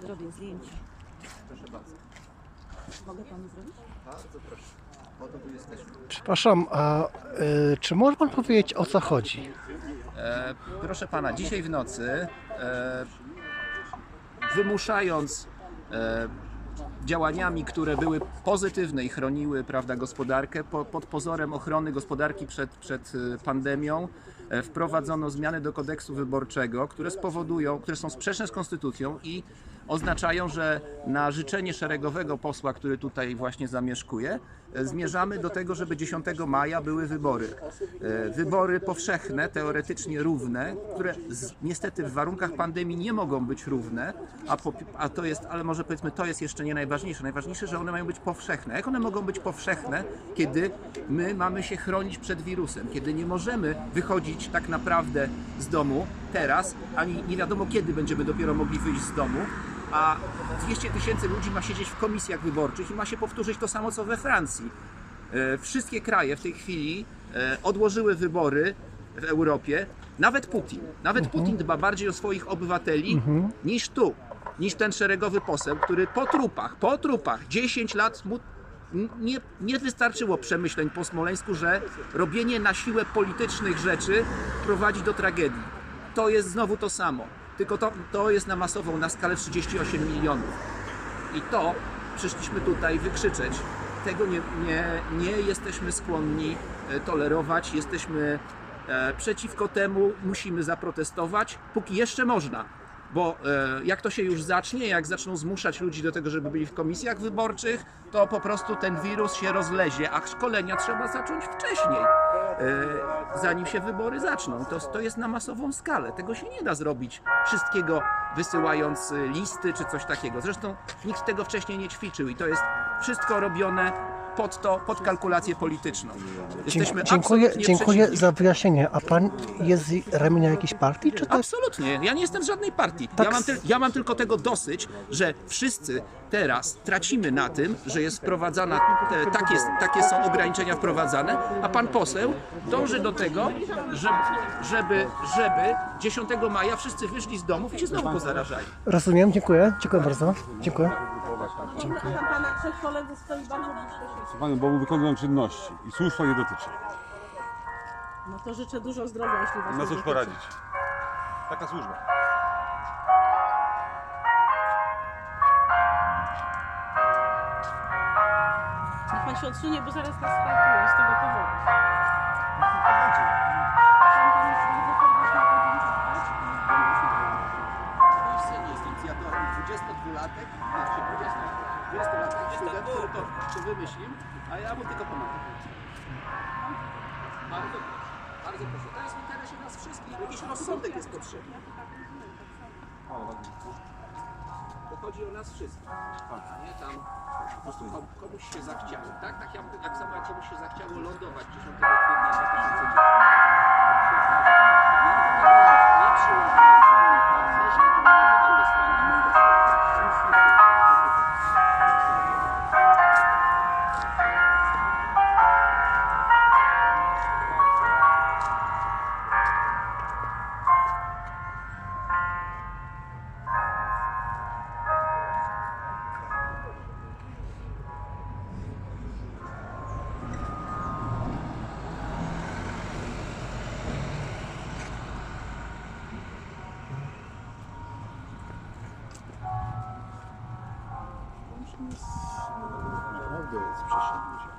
Zrobię zdjęcie. Proszę bardzo. Mogę panu zrobić? Bardzo proszę. Po to tu jesteśmy. Przepraszam, a y, czy może pan powiedzieć o co chodzi? E, proszę pana, dzisiaj w nocy, e, wymuszając e, działaniami, które były pozytywne i chroniły prawda, gospodarkę, po, pod pozorem ochrony gospodarki przed, przed e, pandemią, e, wprowadzono zmiany do kodeksu wyborczego, które spowodują, które są sprzeczne z konstytucją i oznaczają, że na życzenie szeregowego posła, który tutaj właśnie zamieszkuje, e, zmierzamy do tego, żeby 10 maja były wybory. E, Wybory powszechne, teoretycznie równe, które z, niestety w warunkach pandemii nie mogą być równe, a, po, a to jest, ale może powiedzmy, to jest jeszcze nie najważniejsze. Najważniejsze, że one mają być powszechne. Jak one mogą być powszechne, kiedy my mamy się chronić przed wirusem, kiedy nie możemy wychodzić tak naprawdę z domu teraz, ani nie wiadomo kiedy będziemy dopiero mogli wyjść z domu, a 200 tysięcy ludzi ma siedzieć w komisjach wyborczych i ma się powtórzyć to samo co we Francji. E, Wszystkie kraje w tej chwili e, odłożyły wybory w Europie. Nawet Putin. Nawet Putin dba bardziej o swoich obywateli niż tu, niż ten szeregowy poseł, który po trupach, po trupach 10 lat mu nie, nie wystarczyło przemyśleń po Smoleńsku, że robienie na siłę politycznych rzeczy prowadzi do tragedii. To jest znowu to samo. Tylko to, to jest na masową, na skalę 38 milionów. I to przyszliśmy tutaj wykrzyczeć. Tego nie, nie, nie jesteśmy skłonni e, tolerować. Jesteśmy e, przeciwko temu, musimy zaprotestować, póki jeszcze można. Bo e, jak to się już zacznie, jak zaczną zmuszać ludzi do tego, żeby byli w komisjach wyborczych, to po prostu ten wirus się rozlezie, a szkolenia trzeba zacząć wcześniej, zanim się wybory zaczną. To, to jest na masową skalę. Tego się nie da zrobić wszystkiego wysyłając y, listy czy coś takiego. Zresztą nikt tego wcześniej nie ćwiczył i to jest wszystko robione pod to, pod kalkulację polityczną. Jesteśmy Dziękuję, dziękuję za wyjaśnienie. A pan jest z ramienia jakiejś partii, czy. Absolutnie. Ja nie jestem z żadnej partii. Tak Ja, mam tyl- ja mam tylko tego dosyć, że wszyscy teraz tracimy na tym, że jest wprowadzana, te, takie, takie są ograniczenia wprowadzane, a pan poseł dąży do tego, żeby, żeby, żeby 10 maja wszyscy wyszli z domów i się znowu pozarażali. Rozumiem, dziękuję. Dziękuję bardzo. Dziękuję. Tam pana trzech kolegów stoi bardzo blisko siebie. Proszę Panią, bo wykonują czynności i służb to nie dotyczy. No to życzę dużo zdrowia, jeśli was Na nie cóż dotyczy. poradzić? Taka służba. Niech pan się odsunie, bo zaraz nas sparkują z tego powodu. Mój syn jest inicjatorem 22-latek, znaczy 20, 20-latek student, który to, to wymyślił, a ja mu tylko pomagam. Bardzo proszę, bardzo proszę. To jest w interesie nas wszystkich. Jakiś rozsądek jest potrzebny. To chodzi o nas wszystkich, a nie tam po komuś się zachciało. Tak, tak jak, jak komuś się zachciało lądować 10 kwietnia 2010. Naprawdę jest przestrzeń ludzie.